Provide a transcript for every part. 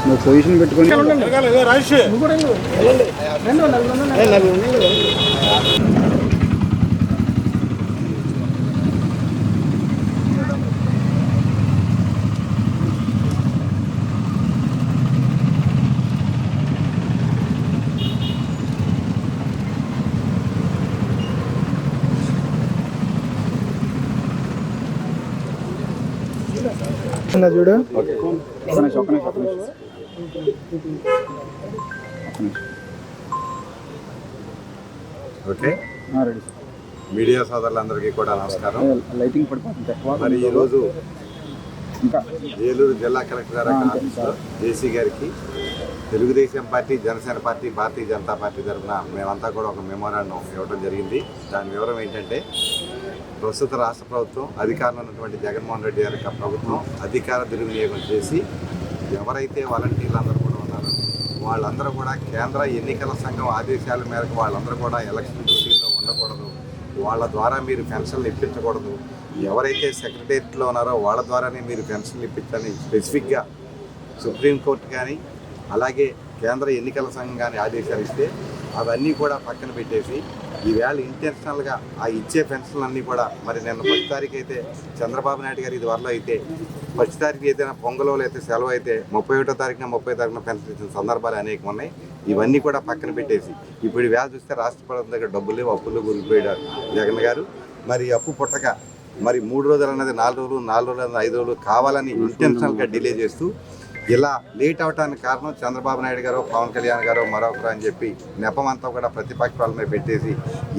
నువ్వు పొజిషన్ పెట్టుకొని చూడు ఒక్క నిమిషం ఒక్క నిమిషం ఒక్క నిమిషం ఒక్క నిమిషం ఓకే. ఆ, రెడీ. మీడియా సోదరులందరికీ కూడా నమస్కారం. లైటింగ్ పడిపోతుంది. మరి ఈరోజు ఇంకా. ఏలూరు జిల్లా కలెక్టర్ ఆఫీస్లో జేసీ గారికి. Telugu Desam party Janasena party Bharatiya Janata party తరఫున మేమంతా కూడా ఒక మెమోరాండం ఇవ్వడం జరిగింది. దాని వివరం ఏంటంటే ప్రస్తుత రాష్ట్ర ప్రభుత్వం అధికారంలో ఉన్నటువంటి జగన్మోహన్ రెడ్డి గారి యొక్క ప్రభుత్వం అధికార దుర్వినియోగం చేసి ఎవరైతే వాలంటీర్లు అందరూ కూడా ఉన్నారో వాళ్ళందరూ కూడా కేంద్ర ఎన్నికల సంఘం ఆదేశాల మేరకు వాళ్ళందరూ కూడా ఎలక్షన్ డ్యూటీల్లో ఉండకూడదు. వాళ్ళ ద్వారా మీరు పెన్షన్లు ఇప్పించకూడదు. ఎవరైతే సెక్రటేరియట్లో ఉన్నారో వాళ్ళ ద్వారానే మీరు పెన్షన్లు ఇప్పించాలని స్పెసిఫిక్గా సుప్రీంకోర్టు కానీ అలాగే కేంద్ర ఎన్నికల సంఘం కానీ ఆదేశాలు ఇస్తే అవన్నీ కూడా పక్కన పెట్టేసి ఈవేళ ఇంటెన్షనల్గా ఆ ఇచ్చే పెన్షన్లు అన్నీ కూడా మరి నిన్న ఫస్ట్ తారీఖు అయితే చంద్రబాబు నాయుడు గారు ఇది వరలో అయితే ఫస్ట్ తారీఖు ఏదైనా పొంగలో అయితే సెలవు అయితే ముప్పై ఒకటో తారీఖున ముప్పై తారీఖున పెన్షన్ ఇచ్చిన సందర్భాలు అనేకం ఉన్నాయి. ఇవన్నీ కూడా పక్కన పెట్టేసి ఇప్పుడు వేళ చూస్తే రాష్ట్ర ప్రభుత్వం దగ్గర డబ్బులు అప్పులు గురిపోయాడు జగన్ గారు. మరి అప్పు పుట్టక మరి మూడు రోజులు అన్నది నాలుగు రోజులు నాలుగు రోజులు ఐదు రోజులు కావాలని ఇంటెన్షనల్గా డిలే చేస్తూ ఇలా లేట్ అవడానికి కారణం చంద్రబాబు నాయుడు గారు పవన్ కళ్యాణ్ గారు మరొకరు అని చెప్పి నెపమంతా కూడా ప్రతిపక్షాల మీద పెట్టేసి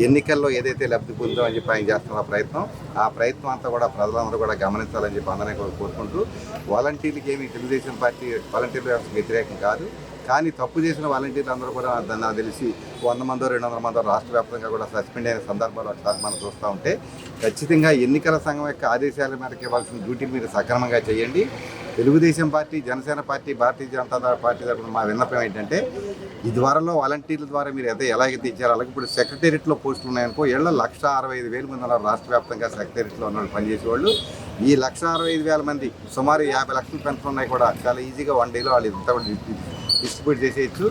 ఎన్నికల్లో ఏదైతే లబ్ధి పొందో అని చెప్పి ఆయన చేస్తున్న ప్రయత్నం ఆ ప్రయత్నం అంతా కూడా ప్రజలందరూ కూడా గమనించాలని చెప్పి అందరినీ కూడా కోరుకుంటూ వాలంటీర్లకి ఏమి తెలుగుదేశం పార్టీ వాలంటీర్ల వ్యవస్థకు వ్యతిరేకం కాదు. కానీ తప్పు చేసిన వాలంటీర్లు అందరూ కూడా దాన్ని నాకు తెలిసి వంద మందో రెండు వందల మందో రాష్ట్ర వ్యాప్తంగా కూడా సస్పెండ్ అయిన సందర్భాలు ఒకసారి మనం చూస్తూ ఉంటే ఖచ్చితంగా ఎన్నికల సంఘం యొక్క ఆదేశాల మేరకు ఇవ్వాల్సిన డ్యూటీ మీరు సక్రమంగా చేయండి. Telugu Desam party Janasena party Bharatiya Janata party తరఫున మా విన్నపం ఏంటంటే ఈ ద్వారాలో వాలంటీర్ల ద్వారా మీరు అయితే ఎలాగైతే ఇచ్చారో అలాగే ఇప్పుడు సెక్రటేరియట్లో పోస్టులు ఉన్నాయనుకో ఏళ్ళ లక్ష అరవై ఐదు వేల మంది ఉన్నారు రాష్ట్ర వ్యాప్తంగా సెక్రటేరియట్లో ఉన్న వాళ్ళు పనిచేసేవాళ్ళు. ఈ లక్ష అరవై ఐదు వేల మంది సుమారు యాభై లక్షలు పెన్షన్ ఉన్నాయి కూడా చాలా ఈజీగా వన్ డేలో వాళ్ళు ఇంత డిస్ట్రిబ్యూట్ చేసేయచ్చు.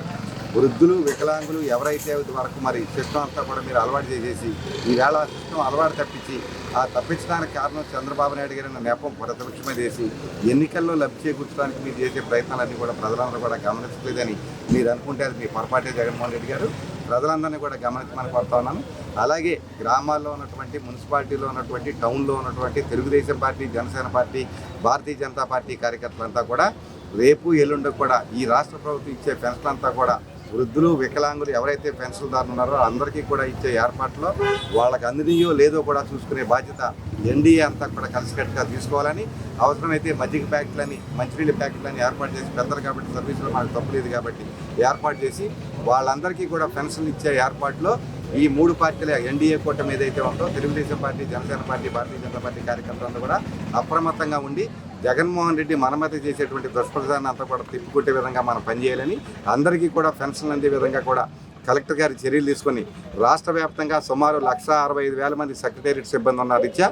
వృద్ధులు వికలాంగులు ఎవరైతే వరకు మరి సిస్టమ్ అంతా కూడా మీరు అలవాటు చేసేసి ఈవేళ సిస్టమ్ అలవాటు తప్పించి ఆ తప్పించడానికి కారణం చంద్రబాబు నాయుడు గారి నెపం ప్రతిపక్షమే చేసి ఎన్నికల్లో లబ్ధి చేకూర్చడానికి మీరు చేసే ప్రయత్నాలన్నీ కూడా ప్రజలందరూ కూడా గమనించలేదని మీరు అనుకుంటే అది మీ పొరపాటే జగన్మోహన్ రెడ్డి గారు. ప్రజలందరినీ కూడా గమనించమని కోరుతా ఉన్నాను. అలాగే గ్రామాల్లో ఉన్నటువంటి మున్సిపాలిటీలో ఉన్నటువంటి టౌన్లో ఉన్నటువంటి Telugu Desam party Janasena party Bharatiya Janata party కార్యకర్తలంతా కూడా రేపు ఎల్లుండి కూడా ఈ రాష్ట్ర ప్రభుత్వం ఇచ్చే పెన్షన్ అంతా కూడా వృద్ధులు వికలాంగులు ఎవరైతే పెన్షన్దారులు ఉన్నారో అందరికీ కూడా ఇచ్చే ఏర్పాట్లో వాళ్ళకి అందినయో లేదో కూడా చూసుకునే బాధ్యత ఎన్డీఏ అంతా కూడా కలిసికట్టుగా తీసుకోవాలని అవసరమైతే మజ్జిగ ప్యాకెట్లని మంచినీళ్ళ ప్యాకెట్లని ఏర్పాటు చేసి పెద్దలు కాబట్టి సర్వీసులో మాకు తప్పు లేదు కాబట్టి ఏర్పాటు చేసి వాళ్ళందరికీ కూడా పెన్షన్లు ఇచ్చే ఏర్పాట్లో ఈ మూడు పార్టీల ఎన్డీఏ కూటమి ఏదైతే ఉందో Telugu Desam party Janasena party Bharatiya Janata party కార్యకర్తలంతా కూడా అప్రమత్తంగా ఉండి జగన్మోహన్ రెడ్డి మనమతి చేసేటువంటి దుష్ప్రచారాన్ని అంతా కూడా తిప్పుకొట్టే విధంగా మనం పనిచేయాలని అందరికీ కూడా పెన్షన్లు అందే విధంగా కూడా కలెక్టర్ గారి చర్యలు తీసుకొని రాష్ట్ర వ్యాప్తంగా సుమారు లక్ష అరవై ఐదు వేల మంది సెక్రటేరియట్ సిబ్బంది ఉన్నారు. రీత్యా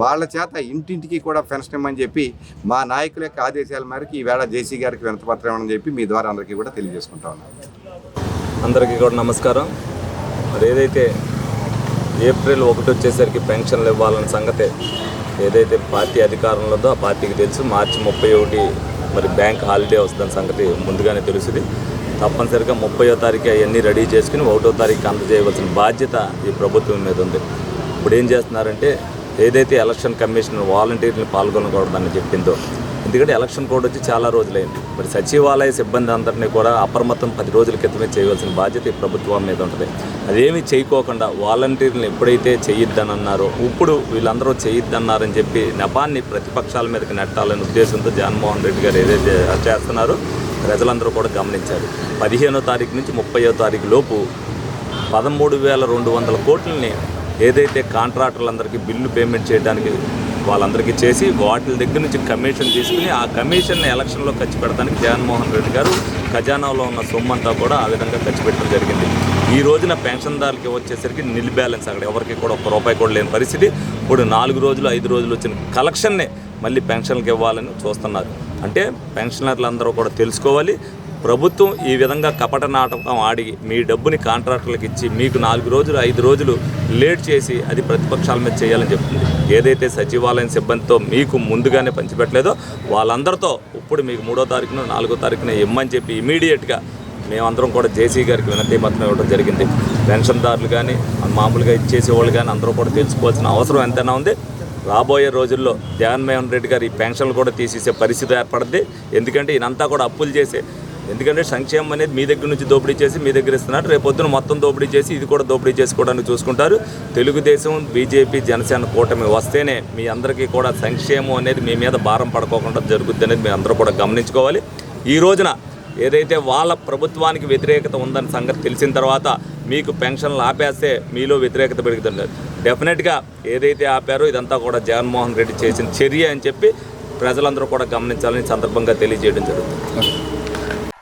వాళ్ళ చేత ఇంటింటికి కూడా పెన్షన్ ఇమ్మని చెప్పి మా నాయకుల యొక్క ఆదేశాల మేరకు ఈవేళ జేసీ గారికి వినతపత్రం ఇవ్వమని చెప్పి మీ ద్వారా అందరికీ కూడా తెలియజేసుకుంటా ఉన్నాను అందరికీ కూడా నమస్కారం. మరి ఏదైతే ఏప్రిల్ ఒకటి వచ్చేసరికి పెన్షన్లు ఇవ్వాలన్న సంగతే ఏదైతే పార్టీ అధికారంలో ఉందో ఆ పార్టీకి తెలుసు మార్చి ముప్పై ఒకటి మరి బ్యాంక్ హాలిడే వస్తుందని సంగతి ముందుగానే తెలుసుది. తప్పనిసరిగా ముప్పయో తారీఖు అవన్నీ రెడీ చేసుకుని ఒకటో తారీఖు అందజేయవలసిన బాధ్యత ఈ ప్రభుత్వం మీద ఉంది. ఇప్పుడు ఏం చేస్తున్నారంటే ఏదైతే ఎలక్షన్ కమిషన్ వాలంటీర్లు పాల్గొనకూడదని చెప్పిందో ఎందుకంటే ఎలక్షన్ కోడ్ వచ్చి చాలా రోజులైంది. మరి సచివాలయ సిబ్బంది అందరినీ కూడా అప్రమత్తం పది రోజుల క్రితమే చేయవలసిన బాధ్యత ఈ ప్రభుత్వం మీద ఉంటుంది. అదేమీ చేయకోకుండా వాలంటీర్లు ఎప్పుడైతే చేయొద్దని అన్నారో ఇప్పుడు వీళ్ళందరూ చేయొద్దన్నారని చెప్పి నెపాన్ని ప్రతిపక్షాల మీదకి నెట్టాలనే ఉద్దేశంతో జగన్మోహన్ రెడ్డి గారు ఏదైతే చేస్తున్నారో ప్రజలందరూ కూడా గమనించారు. పదిహేనో తారీఖు నుంచి ముప్పయో తారీఖు లోపు పదమూడు వేల రెండు వందల కోట్లని ఏదైతే కాంట్రాక్టర్లందరికీ బిల్లు పేమెంట్ చేయడానికి వాళ్ళందరికీ చేసి వాటి దగ్గర నుంచి కమిషన్ తీసుకుని ఆ కమిషన్ ఎలక్షన్లో ఖర్చు పెడతానికి జగన్మోహన్ రెడ్డి గారు ఖజానాలో ఉన్న సొమ్ము అంతా కూడా ఆ విధంగా ఖర్చు పెట్టడం జరిగింది. ఈ రోజున పెన్షన్దారులకి వచ్చేసరికి నిల్ బ్యాలెన్స్ అక్కడ ఎవరికి కూడా ఒక్క రూపాయి కూడా లేని పరిస్థితి. ఇప్పుడు నాలుగు రోజులు ఐదు రోజులు వచ్చిన కలెక్షన్నే మళ్ళీ పెన్షన్లకు ఇవ్వాలని చూస్తున్నారు. అంటే పెన్షనర్లు అందరూ కూడా తెలుసుకోవాలి. ప్రభుత్వం ఈ విధంగా కపట నాటకం ఆడి మీ డబ్బుని కాంట్రాక్టర్లకు ఇచ్చి మీకు నాలుగు రోజులు ఐదు రోజులు లేట్ చేసి అది ప్రతిపక్షాల మీద చేయాలని చెప్తుంది. ఏదైతే సచివాలయం సిబ్బందితో మీకు ముందుగానే పంచిపెట్టలేదో వాళ్ళందరితో ఇప్పుడు మీకు మూడో తారీఖున నాలుగో తారీఖున ఇమ్మని చెప్పి ఇమీడియట్గా మేమందరం కూడా జేసీ గారికి వినతి పత్రం ఇవ్వడం జరిగింది. పెన్షన్దారులు కానీ మామూలుగా ఇచ్చేసే వాళ్ళు కానీ అందరూ కూడా తెలుసుకోవాల్సిన అవసరం ఎంతైనా ఉంది. రాబోయే రోజుల్లో జగన్మోహన్ రెడ్డి గారు ఈ పెన్షన్లు కూడా తీసేసే పరిస్థితి ఏర్పడుద్ది. ఎందుకంటే ఈయనంతా కూడా అప్పులు చేసే ఎందుకంటే సంక్షేమం అనేది మీ దగ్గర నుంచి దోపిడీ చేసి మీ దగ్గర ఇస్తున్నారు. రేపొద్దున మొత్తం దోపిడీ చేసి ఇది కూడా దోపిడీ చేసుకోవడానికి చూసుకుంటారు. తెలుగుదేశం బీజేపీ జనసేన కూటమి వస్తేనే మీ అందరికీ కూడా సంక్షేమం అనేది మీ మీద భారం పడుకోకుండా జరుగుద్ది అనేది మీ అందరూ కూడా గమనించుకోవాలి. ఈ రోజున ఏదైతే వాళ్ళ ప్రభుత్వానికి వ్యతిరేకత ఉందని సంగతి తెలిసిన తర్వాత మీకు పెన్షన్లు ఆపేస్తే మీలో వ్యతిరేకత పెరుగుతుంది. డెఫినెట్గా ఏదైతే ఆపారో ఇదంతా కూడా జగన్మోహన్ రెడ్డి చేసిన చర్య అని చెప్పి ప్రజలందరూ కూడా గమనించాలని సందర్భంగా తెలియజేయడం జరుగుతుంది.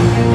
Thank you.